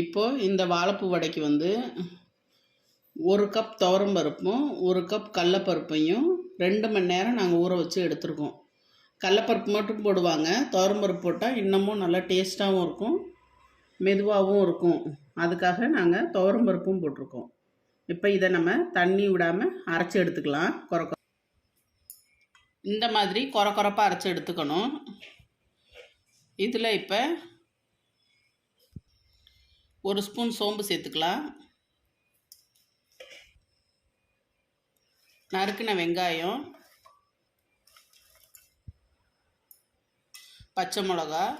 இப்போது இந்த வாழைப்பூ வடைக்கு வந்து ஒரு கப் துவரம் பருப்பும் ஒரு கப் கடலப்பருப்பையும் ரெண்டு மணி நேரம் நாங்கள் ஊற வச்சு எடுத்துருக்கோம். கடலப்பருப்பு மட்டும் போடுவாங்க. துவரம் பருப்பு போட்டால் இன்னமும் நல்லா டேஸ்ட்டாகவும் இருக்கும் மெதுவாகவும் இருக்கும். அதுக்காக நாங்கள் துவரம் பருப்பும் போட்டிருக்கோம். இப்போ இதை நம்ம தண்ணி விடாமல் அரைச்சி எடுத்துக்கலாம். குறை இந்த மாதிரி குறை குறைப்பாக அரைச்சி எடுத்துக்கணும். இதில் இப்போ ஒரு ஸ்பூன் சோம்பு சேர்த்துக்கலாம். நறுக்கின வெங்காயம். பச்சை மிளகா.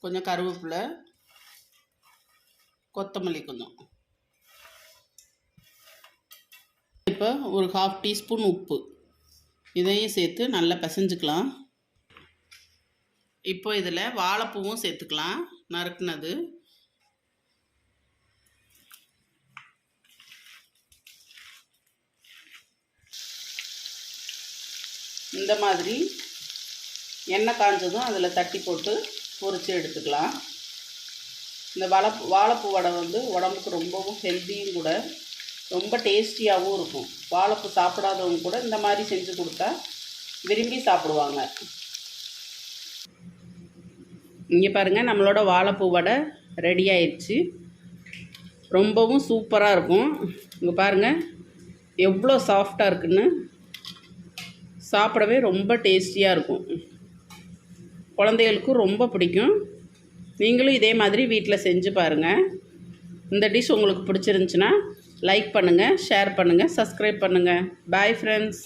கொஞ்சம் கருவேப்பிலை. கொத்தமல்லி கொஞ்சம். இப்போ ஒரு ஹாஃப் டீஸ்பூன் உப்பு. இதையும் சேர்த்து நல்லா பிசைஞ்சுக்கலாம். இப்போ இதில் வாழைப்பூவும் சேர்த்துக்கலாம். நறுக்குனது. இந்த மாதிரி எண்ணெய் காஞ்சதும் அதில் தட்டி போட்டு பொரித்து எடுத்துக்கலாம். இந்த வாழைப்பூ வாழைப்பூ வடை வந்து உடம்புக்கு ரொம்பவும் ஹெல்த்தியும் கூட ரொம்ப டேஸ்டியாகவும் இருக்கும். வாழைப்பூ சாப்பிடாதவங்க கூட இந்த மாதிரி செஞ்சு கொடுத்தா விரும்பி சாப்பிடுவாங்க. இங்கே பாருங்கள் நம்மளோட வாழைப்பூ வடை ரெடி ஆயிடுச்சு. ரொம்பவும் சூப்பராக இருக்கும். இங்கே பாருங்கள் எவ்வளோ சாஃப்டாக இருக்குன்னு. சாப்பிடவே ரொம்ப டேஸ்டியாக இருக்கும். குழந்தைகளுக்கும் ரொம்ப பிடிக்கும். நீங்களும் இதே மாதிரி வீட்டில் செஞ்சு பாருங்கள் இந்த டிஷ் உங்களுக்கு பிடிச்சிருந்துச்சின்னா லைக் பண்ணுங்கள் ஷேர் பண்ணுங்கள் சப்ஸ்கிரைப் பண்ணுங்கள் பாய் ஃப்ரெண்ட்ஸ்